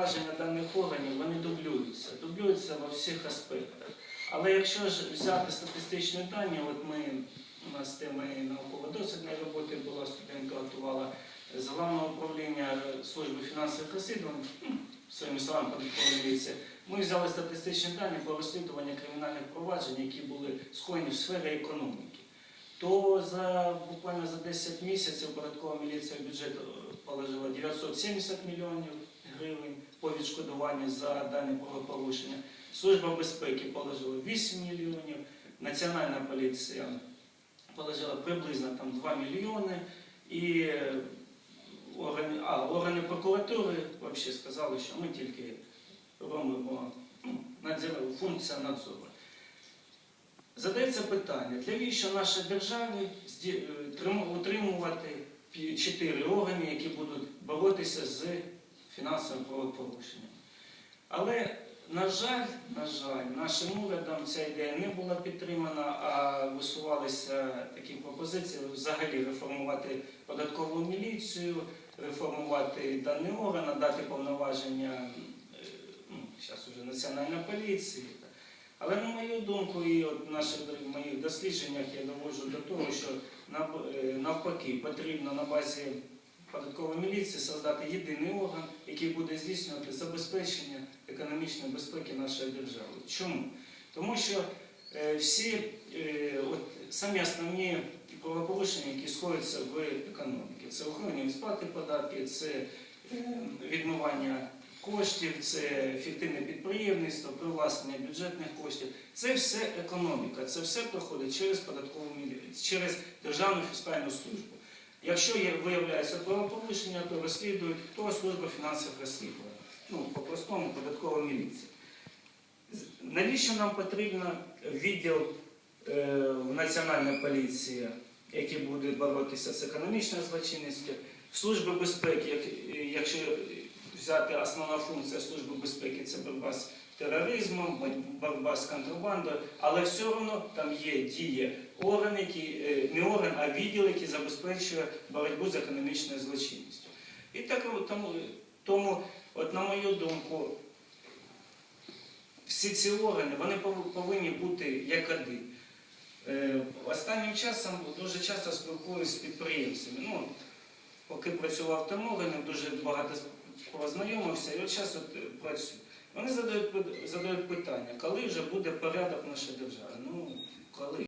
повноваження даних органів вони дублюються, дублюються во всіх аспектах. Але якщо ж взяти статистичні дані, от ми у нас тема і науково-дослідної роботи була, студентка готувала з головного управління служби фінансових розслідувань, ну, своїми словами міліції, ми взяли статистичні дані по розслідуванню кримінальних проваджень, які були скоєні в сфері економіки. То за буквально за 10 місяців податкова міліція в бюджет е, положила 970 мільйонів гривень по відшкодуванню за дані правопорушення. Служба безпеки положила 8 мільйонів, Національна поліція положила приблизно там 2 мільйони. І е, органи, а, органи прокуратури взагалі сказали, що ми тільки робимо ну, надзір, функція надзору. Задається питання, навіщо нашій державі е, трим- утримувати чотири органи, які будуть боротися з фінансовим правопорушенням. Але, на жаль, на жаль, нашим урядом ця ідея не була підтримана, а висувалися такі пропозиції взагалі реформувати податкову міліцію, реформувати даний орган, надати повноваження е, ну, зараз уже національної поліції. Але на мою думку, і от наших моїх дослідженнях я доводжу до того, що е, навпаки потрібно на базі податкової міліції создати єдиний орган, який буде здійснювати забезпечення економічної безпеки нашої держави. Чому? Тому що е, всі е, самі основні правопорушення, які сходяться в економіці, це від сплати податків, це е, відмивання коштів, це фіктивне підприємництво, привласнення бюджетних коштів. Це все економіка, це все проходить через податкову міліцію, через Державну фіскальну службу. Якщо виявляється правопорушення, то розслідують хто служба фінансових розслідувань. Ну, по-простому податкова міліція. Навіщо нам потрібен відділ е, в Національній поліції, який буде боротися з економічною злочинністю, Служби безпеки, як- якщо взяти основна функція Служби безпеки це боротьба з тероризмом, боротьба з контрабандою, але все одно там є діє орган, який, е, не орган, а відділ, який забезпечує боротьбу з економічною злочинністю. І так тому, тому, от на мою думку, всі ці органи вони повинні бути як один. Е, Останнім часом дуже часто спілкуюся з підприємцями. Ну, поки працював органів, дуже багато познайомився, і от зараз от е, працюю. Вони задають, задають питання, коли вже буде порядок в нашій державі. Ну, коли?